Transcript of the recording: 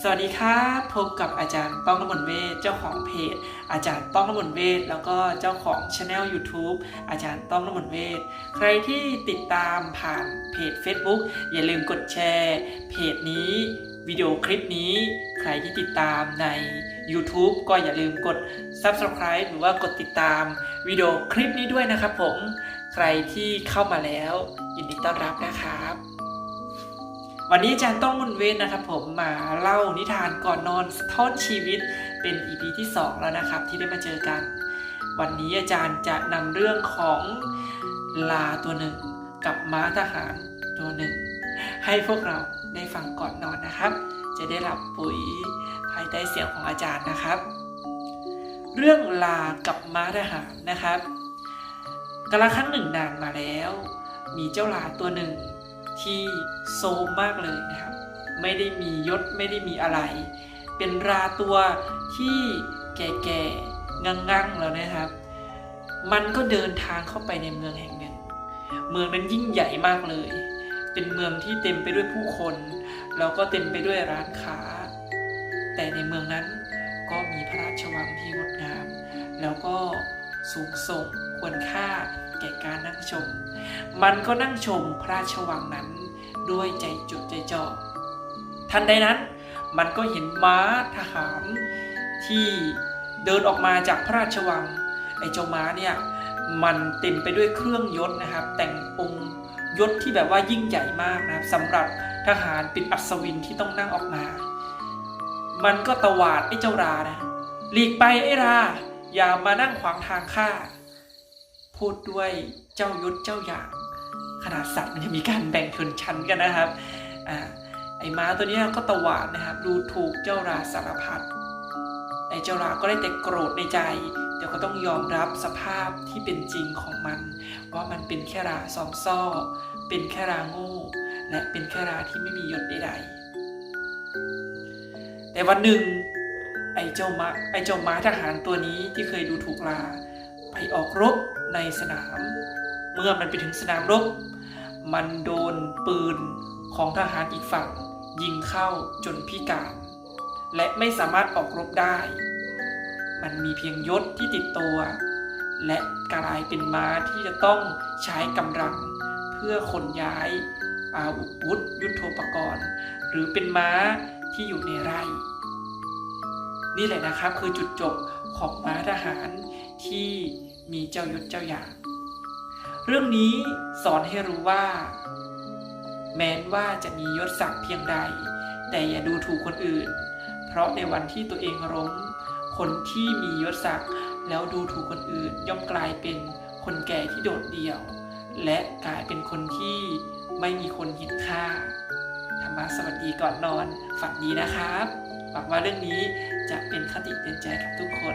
สวัสดีครับพบกับอาจารย์ป้องน้ำมนเวทเจ้าของเพจ อาจารย์ป้องน้ำมนเวทแล้วก็เจ้าของช anel YouTube อาจารย์ต้องน้ำมนเวทใครที่ติดตามผ่านเพจ Facebook อย่าลืมกดแชร์เพจนี้วิดีโอคลิปนี้ใครที่ติดตามใน YouTube ก็อย่าลืมกด Subscribe หรือว่ากดติดตามวิดีโอคลิปนี้ด้วยนะครับผม ใครที่เข้ามาแล้วยินดีต้อนรับนะครับ วันนี้อาจารย์ต้องมุนเวนนะครับผมมาเล่านิทานก่อนนอนสะท้อนชีวิตเป็น EP ที่ 2 แล้วนะครับ ที่ได้มาเจอกัน วันนี้อาจารย์จะนำเรื่องของลาตัวหนึ่ง กับม้าทหารตัวหนึ่ง ให้พวกเราได้ฟังก่อนนอนนะครับ จะได้หลับปุ๋ยภายใต้เสียงของอาจารย์นะครับ เรื่องลากับม้าทหารนะครับกาลครั้งหนึ่งนานมาแล้ว มีเจ้าลาตัวหนึ่ง ที่โซมมากเลยนะครับ ไม่ได้มียศไม่ได้มีอะไร เป็นราตัวที่แก่ๆงังๆแล้วนะครับ มันก็เดินทางเข้าไปในเมืองแห่งหนึ่ง เมืองนั้นยิ่งใหญ่มากเลย เป็นเมืองที่เต็มไปด้วยผู้คน แล้วก็เต็มไปด้วยร้านค้า แต่ในเมืองนั้นก็มีพระราชวังที่งดงาม แล้วก็ สูงส่งควรค่าแก่การนั่งชม มันก็นั่งชมพระราชวังนั้นด้วยใจจดใจจ่อทันใดนั้นมันก็เห็นม้าทหารที่เดินออกมาจากพระราชวัง ไอ้เจ้าม้าเนี่ยมันเต็มไปด้วยเครื่องยศนะครับ แต่งองค์ยศที่แบบว่ายิ่งใหญ่มากนะครับสำหรับทหารเป็นอัศวินที่ต้องนั่งออกมา มันก็ตวาดไอ้เจ้ารานะหลีกไปไอ้รา อย่ามานั่งขวางทางข้าพูดด้วยเจ้ายศเจ้าอย่างขนาดสัตว์มันยังมีการแบ่งชนชั้นกันนะครับอ่าไอ้ม้าตัวเนี้ยก็ตวาดนะครับ ดูถูกเจ้าราสารพัดไอ้เจ้าราก็ได้แต่โกรธในใจ แต่ก็ต้องยอมรับสภาพที่เป็นจริงของมัน ว่ามันเป็นแค่ราซอมซ่อ เป็นแค่ราโง่และเป็นแค่ราที่ไม่มียศใดๆแต่วันหนึ่ง ไอ้เจ้าม้าไอ้เจ้าม้าทหารตัวนี้ที่เคยดูถูกลา ไปออกรบในสนาม เมื่อมันไปถึงสนามรบ มันโดนปืนของทหารอีกฝั่ง ยิงเข้าจนพิการ และไม่สามารถออกรบได้ มันมีเพียงยศที่ติดตัว และกลายเป็นม้าที่จะต้องใช้กำลัง เพื่อขนย้ายอาวุธยุทโธปกรณ์ หรือเป็นม้าที่อยู่ในไร่ นี่แหละนะครับคือจุดจบของม้าทหารที่มีเจ้ายศเจ้าอย่าง เรื่องนี้สอนให้รู้ว่า แม้นว่าจะมียศศักดิ์เพียงใด แต่อย่าดูถูกคนอื่น เพราะในวันที่ตัวเองล้มคนที่มียศศักดิ์แล้วดูถูกคนอื่นย่อมกลายเป็นคนแก่ที่โดดเดี่ยว และกลายเป็นคนที่ไม่มีคนเห็นค่า ธรรมะสวัสดีก่อนนอน ฝันดีนะครับ หวังว่าเรื่องนี้จะเป็นคติเตือนใจกับทุกคน